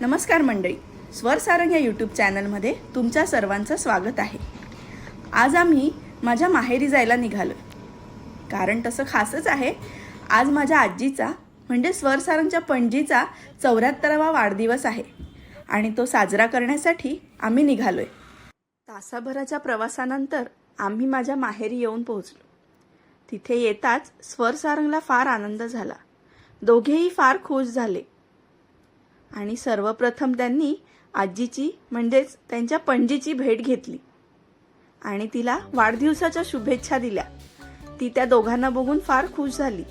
नमस्कार मंडळी. स्वरसारंग या यूट्यूब चॅनलमध्ये तुमच्या सर्वांचं स्वागत आहे. आज आम्ही माझ्या माहेरी जायला निघालो. कारण तसं खासच आहे आज माझ्या आजीचा म्हणजे स्वरसारंगच्या पणजीचा चौऱ्याहत्तरावा वाढदिवस आहे आणि तो साजरा करण्यासाठी आम्ही निघालो आहे तासाभराच्या प्रवासानंतर आम्ही माझ्या माहेरी येऊन पोहोचलो. तिथे येताच स्वरसारंगला फार आनंद झाला. दोघेही फार खुश झाले. आणि सर्वप्रथम त्यांनी आजीची म्हणजेच त्यांच्या पणजीची भेट घेतली. आणि तिला वाढदिवसाच्या शुभेच्छा दिल्या. ती त्या दोघांना बघून फार खुश झाली.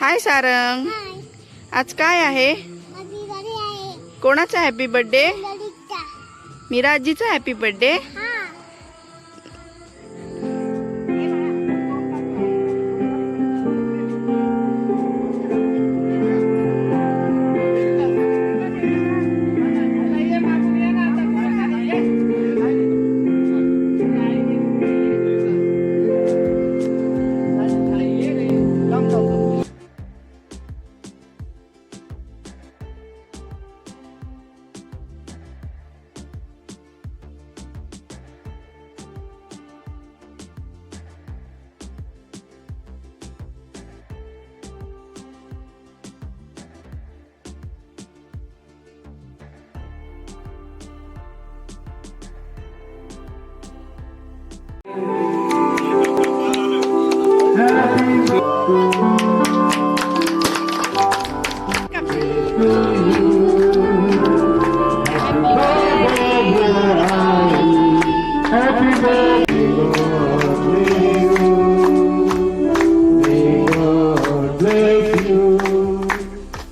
हाय सारंग. आज काय आहे? कोणाचा हॅपी बर्थडे मीरा आजीचा happy birthday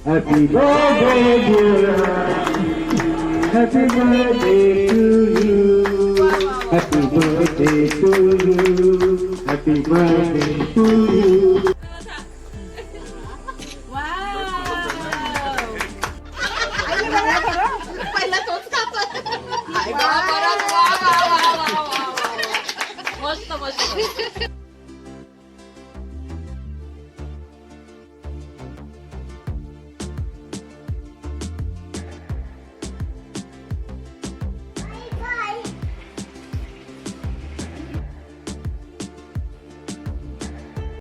Happy birthday, dear. Happy birthday to you. Happy birthday to you. Happy birthday to you. Wow.